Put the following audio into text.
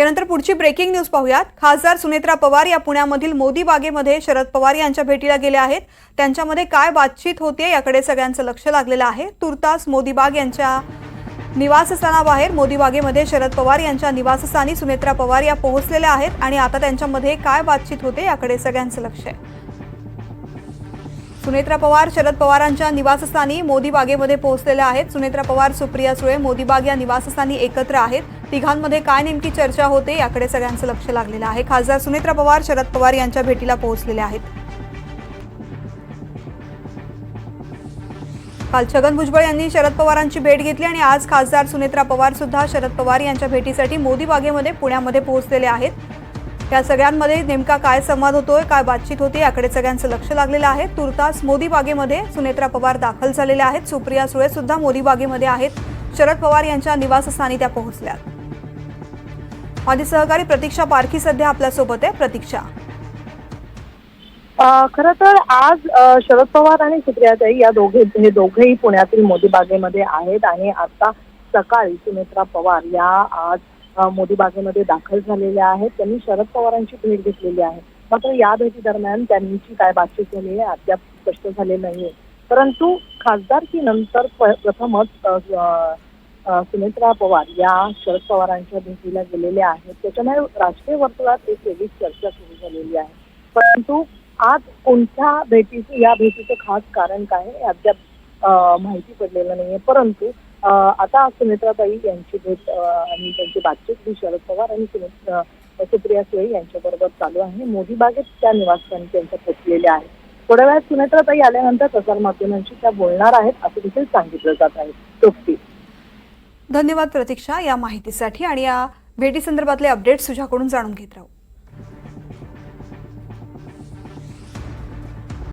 यानंतर पुढची breaking news पाहूयात. खासदार सुनेत्रा पवार या पुण्यामधील मोदी बागेमध्ये शरद पवार यांच्या भेटीला गेल्या आहेत. त्यांच्यामध्ये काय बातचीत होते याकडे सगळ्यांचं लक्ष लागलेलं आहे. तुर्तास मोदी बाग यांच्या निवासस्थानाबाहेर मोदी बागेमध्ये शरद पवार यांच्या निवासस्थानी सुनेत्रा पवार या पोहोचलेल्या आहेत आणि आता त्यांच्यामध्ये काय बातचीत होते याकडे सगळ्यांचं लक्ष आहे. सुनेत्रा पवार शरद पवारांच्या निवासस्थानी मोदी बागेमध्ये पोहोचलेल्या आहेत. सुनेत्रा पवार सुप्रिया सुळे मोदी बाग या निवासस्थानी एकत्र आहेत. तिघांमध्ये काय नेमकी चर्चा होते याकडे सगळ्यांचं लक्ष लागलेलं आहे. खासदार सुनेत्रा पवार शरद पवार यांच्या भेटीला पोहोचलेले आहेत. काल छगन भुजबळ यांनी शरद पवारांची भेट घेतली आणि आज खासदार सुनेत्रा पवार सुद्धा शरद पवार यांच्या भेटीसाठी मोदी बागेमध्ये पुण्यामध्ये पोहोचलेले आहेत. या सगळ्यांमध्ये नेमका काय संवाद होतोय काय बातचीत होते याकडे सगळ्यांचं लक्ष लागलेलं आहे. तुर्तास मोदी बागेमध्ये सुनेत्रा पवार दाखल झालेल्या आहेत. सुप्रिया सुळे सुद्धा मोदी बागेमध्ये आहेत. शरद पवार यांच्या निवासस्थानी त्या पोहोचल्यात. माझी सहकारी प्रतीक्षा पारखी सध्या आपल्यासोबत आहे. प्रतीक्षा. खर तर आज शरद पवार आणि सुप्रियाताई या दोघे हे दोघेही पुण्यातील मोदी बागेमध्ये आहेत आणि आता सकाळी सुनेत्रा पवार या आज मोदी बागेमध्ये दाखल झालेल्या आहेत. त्यांनी शरद पवारांची भेट घेतलेली आहे. मात्र या भेटी दरम्यान त्यांची काय बातचीत झाली आहे अद्याप स्पष्ट झाले नाहीये. परंतु खासदारकीनंतर प्रथमच सुमित्रा पवार या शरद पवारांच्या भेटीला गेलेल्या आहेत. त्याच्यामुळे राजकीय वर्तुळात एक वेगळीच चर्चा सुरू झालेली आहे. परंतु आज कोणत्या भेटीचं या भेटीचं खास कारण काय हे अद्याप माहिती पडलेलं नाहीये. परंतु आता सुमित्राताई यांची भेट आणि त्यांची बातचीत ही शरद पवार आणि सुमित्रा सुप्रिया सुळे यांच्याबरोबर चालू आहे. मोदी बागेत त्या निवासस्थानी त्यांच्या पोचलेल्या आहेत. थोड्या वेळात सुनेत्राताई आल्यानंतर प्रसारमाध्यमांशी त्या बोलणार आहेत असं देखील सांगितलं जात आहे. सोबती धन्यवाद प्रतीक्षा या माहितीसाठी आणि या भेटीसंदर्भातले अपडेट्स तुझ्याकडून जाणून घेत राहू.